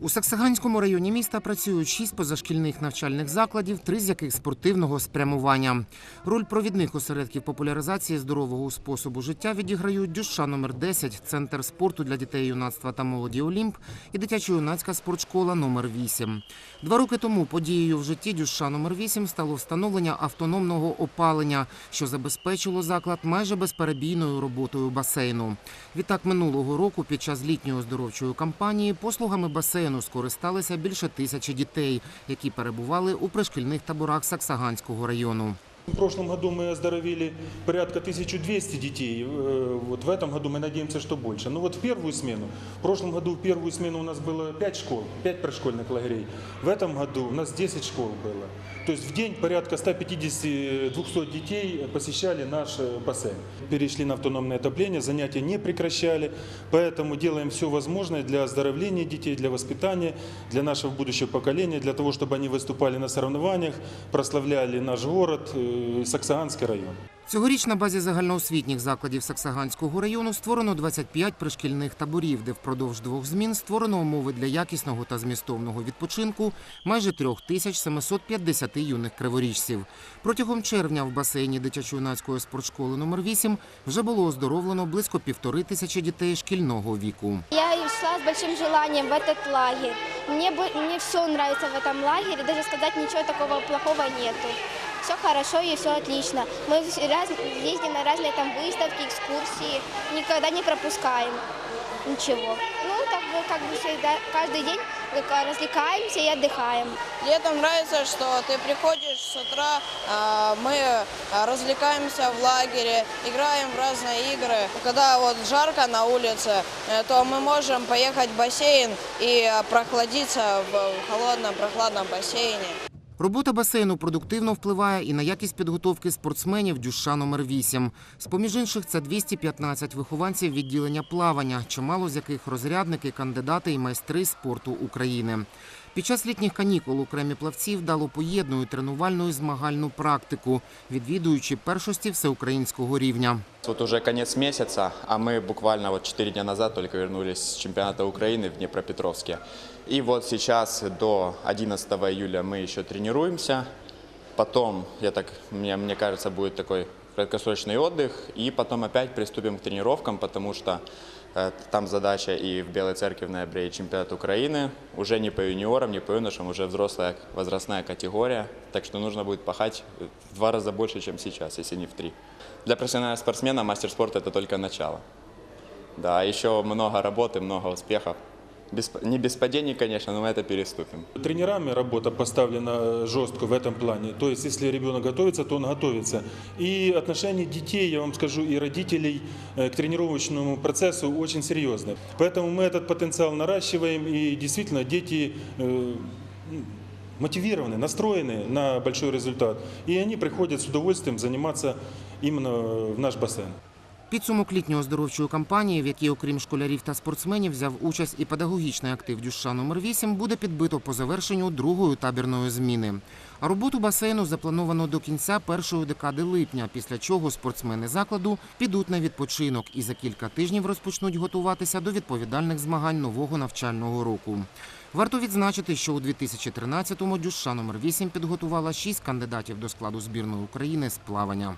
У Саксаганському районі міста працюють шість позашкільних навчальних закладів, три з яких спортивного спрямування. Роль провідних осередків популяризації здорового способу життя відіграють дюша номер 10 центр спорту для дітей, юнацтва та молоді Олімп і дитячо-юнацька спортшкола номер 8 Два роки тому подією в житті дюша номер 8 стало встановлення автономного опалення, що забезпечило заклад майже безперебійною роботою басейну. Відтак минулого року під час літньої оздоровчої кампанії послугами басейну скористалися більше тисячі дітей, які перебували у пришкільних таборах Саксаганського району. В прошлом году мы оздоровили порядка 1200 детей. Э, Вот в этом году мы надеемся, что больше. Ну вот в первую смену, в прошлом году в первую смену у нас было 5 школ, 5 пришкольных лагерей. В этом году у нас 10 школ было. То есть в день порядка 150-200 детей посещали наш э, бассейн. Перешли на автономное отопление, занятия не прекращали. Поэтому делаем все возможное для оздоровления детей, для воспитания, для нашего будущего поколения, для того, чтобы они выступали на соревнованиях, прославляли наш город, э, Саксаганский район. Цьогоріч на базі загальноосвітніх закладів Саксаганського району створено 25 пришкільних таборів, де впродовж двох змін створено умови для якісного та змістовного відпочинку майже 3750 юних криворіжців. Протягом червня в басейні дитячо-юнацької спортшколи номер 8 вже було оздоровлено близько півтори тисячі дітей шкільного віку. Я и шла с большим желанием в этот лагерь. Мне, бы- мне все нравится в этом лагере, даже сказать ничего такого плохого нету. Все хорошо и все отлично. Мы раз- ездим на разные там выставки, экскурсии, никогда не пропускаем ничего. Ну, так бы, как бы всегда, каждый день как, развлекаемся и отдыхаем. Летом нравится, что ты приходишь с утра, а, мы а, развлекаемся в лагере, играем в разные игры. Когда вот жарко на улице, э, то мы можем поехать в бассейн и а, прохладиться в холодном прохладном бассейне. Робота басейну продуктивно впливає і на якість підготовки спортсменів дюша номер 8 З-поміж інших, це 215 вихованців відділення плавання, чимало з яких розрядники, кандидати і майстри спорту України. Під час літніх канікул окремі плавці вдало поєднують тренувальну і змагальну практику, відвідуючи першості всеукраїнського рівня. Вот уже конец месяца, а мы буквально вот 4 дня назад только вернулись с чемпионата Украины в Днепропетровске. И вот сейчас до 11 июля мы еще тренируемся. Потом, я так, мне, мне кажется, будет такой краткосрочный отдых. И потом опять приступим к тренировкам, потому что э, там задача и в Белой Церкви в ноябре и чемпионат Украины. Уже не по юниорам, не по юношам, уже взрослая возрастная категория. Так что нужно будет пахать в два раза больше, чем сейчас, если не в три. Для профессионального спортсмена мастер спорта это только начало. Да, еще много работы, много успехов. Без, не без падений, конечно, но мы это переступим. Тренерами работа поставлена жестко в этом плане. То есть, если ребенок готовится, то он готовится. И отношение детей, я вам скажу, и родителей э, к тренировочному процессу очень серьезное. Поэтому мы этот потенциал наращиваем, и действительно дети э, мотивированы, настроены на большой результат. И они приходят с удовольствием заниматься именно в наш бассейн. Підсумок літньої оздоровчої кампанії, в якій, окрім школярів та спортсменів, взяв участь і педагогічний актив Дюша номер 8 буде підбито по завершенню другої табірної зміни. А роботу басейну заплановано до кінця першої декади липня, після чого спортсмени закладу підуть на відпочинок і за кілька тижнів розпочнуть готуватися до відповідальних змагань нового навчального року. Варто відзначити, що у 2013-му Дюша номер 8 підготувала шість кандидатів до складу збірної України з плавання.